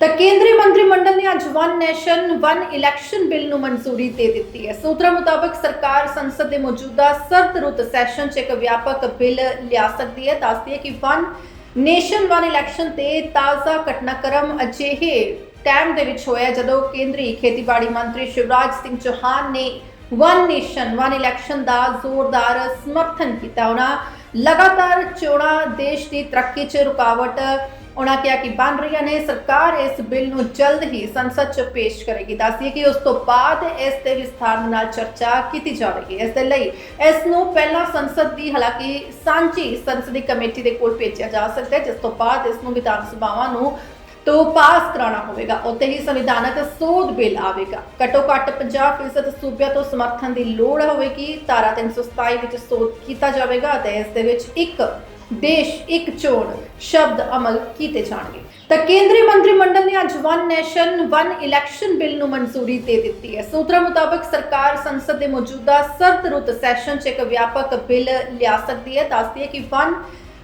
ਤਾਂ ਕੇਂਦਰੀ ਮੰਤਰੀ ਮੰਡਲ ਨੇ ਅੱਜ one nation one election bill ਨੂੰ ਮਨਜ਼ੂਰੀ ਦੇ ਦਿੱਤੀ ਹੈ। ਸੂਤਰਾਂ ਮੁਤਾਬਕ ਸਰਕਾਰ ਸੰਸਦ ਦੇ ਮੌਜੂਦਾ ਸਰਦ ਰੁੱਤ ਸੈਸ਼ਨ 'ਚ ਇੱਕ ਵਿਆਪਕ ਬਿੱਲ ਲਿਆ ਸਕਦੀ ਹੈ। ਦੱਸਦੀ ਹੈ ਕਿ ਵਨ ਨੇਸ਼ਨ ਵਨ ਇਲੈਕਸ਼ਨ ਤੇ ਤਾਜ਼ਾ ਘਟਨਾਕ੍ਰਮ ਅਜਿਹੇ ਟਾਈਮ ਦੇ ਵਿੱਚ ਹੋਇਆ ਜਦੋਂ ਕੇਂਦਰੀ ਖੇਤੀਬਾੜੀ ਮੰਤਰੀ ਸ਼ਿਵਰਾਜ ਸਿੰਘ ਚੌਹਾਨ ਨੇ ਵਨ ਨੇਸ਼ਨ ਵਨ ਇਲੈਕਸ਼ਨ ਦਾ ਜ਼ੋਰਦਾਰ ਸਮਰਥਨ ਕੀਤਾ। ਉਹਨਾਂ ਲਗਾਤਾਰ ਚੋਣਾਂ ਦੇਸ਼ ਦੀ ਤਰੱਕੀ 'ਚ ਰੁਕਾਵਟ ਉਹਨਾਂ ਕਿਹਾ ਕਿ ਬਣ ਰਹੀਆਂ ਨੇ ਸਰਕਾਰ ਇਸ ਬਿੱਲ ਨੂੰ ਜਲਦ ਹੀ ਸੰਸਦ 'ਚ ਪੇਸ਼ ਕਰੇਗੀ। ਦੱਸਦੀ ਕਿ ਉਸ ਤੋਂ ਬਾਅਦ ਇਸ ਤੇ ਵਿਸਥਾਰ ਨਾਲ ਚਰਚਾ ਕੀਤੀ ਜਾਵੇਗੀ ਇਸ ਦੇ ਲਈ ਇਸ ਨੂੰ ਪਹਿਲਾਂ ਸੰਸਦ ਦੀ, ਹਾਲਾਂਕਿ ਸਾਂਝੀ ਸੰਸਦੀ ਕਮੇਟੀ ਦੇ ਕੋਲ ਭੇਜਿਆ ਜਾ ਸਕਦਾ ਹੈ, ਜਿਸ ਤੋਂ ਬਾਅਦ ਇਸ ਨੂੰ ਵਿਧਾਨ ਸਭਾਵਾਂ ਨੂੰ ਤੋਂ ਪਾਸ ਕਰਾਉਣਾ ਹੋਵੇਗਾ। ਉੱਥੇ ਹੀ ਸੰਵਿਧਾਨਕ ਸੋਧ ਬਿੱਲ ਆਵੇਗਾ। ਘੱਟੋ ਘੱਟ 50% ਸੂਬਿਆਂ ਤੋਂ ਸਮਰਥਨ ਦੀ ਲੋੜ ਹੋਵੇਗੀ। ਧਾਰਾ 327 ਵਿੱਚ ਸੋਧ ਕੀਤਾ ਜਾਵੇਗਾ ਅਤੇ ਇਸ ਦੇ ਵਿੱਚ ਇੱਕ ਦੇਸ਼ ਇੱਕ ਚੋਣ ਸ਼ਬਦ ਅਮਲ ਕੀਤੇ ਜਾਣਗੇ। ਤਾਂ ਕੇਂਦਰੀ ਮੰਤਰੀ ਮੰਡਲ ਨੇ ਅੱਜ one nation one election bill ਨੂੰ ਮਨਜ਼ੂਰੀ ਦੇ ਦਿੱਤੀ ਹੈ। ਸੂਤਰਾਂ ਮੁਤਾਬਕ ਸਰਕਾਰ ਸੰਸਦ ਦੇ ਮੌਜੂਦਾ ਸਰਦ ਰੁੱਤ ਸੈਸ਼ਨ 'ਚ ਇੱਕ ਵਿਆਪਕ ਬਿੱਲ ਲਿਆ ਸਕਦੀ ਹੈ। ਦੱਸਦੀ ਹੈ ਕਿ ਵਨ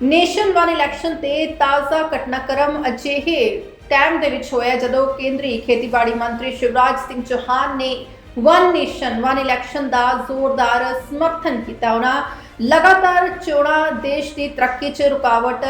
ਨੇਸ਼ਨ ਵਨ ਇਲੈਕਸ਼ਨ ਤੇ ਤਾਜ਼ਾ ਘਟਨਾਕ੍ਰਮ ਅਜਿਹੇ ਟਾਈਮ ਦੇ ਵਿੱਚ ਹੋਇਆ ਜਦੋਂ ਕੇਂਦਰੀ ਖੇਤੀਬਾੜੀ ਮੰਤਰੀ ਸ਼ਿਵਰਾਜ ਸਿੰਘ ਚੌਹਾਨ ਨੇ ਵਨ ਨੇਸ਼ਨ ਵਨ ਇਲੈਕਸ਼ਨ ਦਾ ਜ਼ੋਰਦਾਰ ਸਮਰਥਨ ਕੀਤਾ। ਉਹਨਾਂ ਲਗਾਤਾਰ ਚੋਣਾਂ ਦੇਸ਼ ਦੀ ਤਰੱਕੀ 'ਚ ਰੁਕਾਵਟ,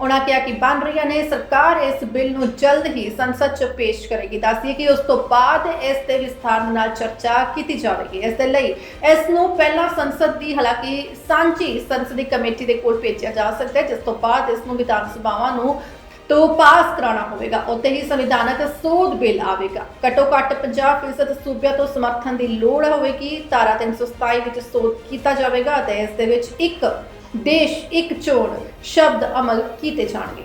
ਉਹਨਾਂ ਕਿਹਾ ਕਿ ਬਣ ਰਹੀਆਂ ਨੇ, ਸਰਕਾਰ ਇਸ ਬਿੱਲ ਨੂੰ ਜਲਦ ਹੀ ਸੰਸਦ 'ਚ ਪੇਸ਼ ਕਰੇਗੀ। ਦੱਸਦੀ ਹੈ ਕਿ ਉਸ ਤੋਂ ਬਾਅਦ ਇਸ ਤੇ ਵਿਸਥਾਰ ਨਾਲ ਚਰਚਾ ਕੀਤੀ ਜਾਵੇਗੀ ਇਸ ਦੇ ਲਈ ਇਸ ਨੂੰ ਪਹਿਲਾਂ ਸੰਸਦ ਦੀ, ਹਾਲਾਂਕਿ ਸਾਂਝੀ ਸੰਸਦੀ ਕਮੇਟੀ ਦੇ ਕੋਲ ਭੇਜਿਆ ਜਾ ਸਕਦਾ ਹੈ, ਜਿਸ ਤੋਂ ਬਾਅਦ ਇਸ ਨੂੰ ਵਿਧਾਨ ਸਭਾਵਾਂ ਨੂੰ ਤੋਂ ਪਾਸ ਕਰਾਉਣਾ ਹੋਵੇਗਾ। ਉੱਥੇ ਹੀ ਸੰਵਿਧਾਨਕ ਸੋਧ ਬਿੱਲ ਆਵੇਗਾ। ਘੱਟੋ ਘੱਟ 50% ਸੂਬਿਆਂ ਤੋਂ ਸਮਰਥਨ ਦੀ ਲੋੜ ਹੋਵੇਗੀ। ਧਾਰਾ 327 ਵਿੱਚ ਸੋਧ ਕੀਤਾ ਜਾਵੇਗਾ ਅਤੇ ਇਸ ਦੇ ਵਿੱਚ ਇੱਕ ਦੇਸ਼, ਇੱਕ ਚੋਣ ਸ਼ਬਦ ਅਮਲ ਕੀਤੇ ਜਾਣਗੇ।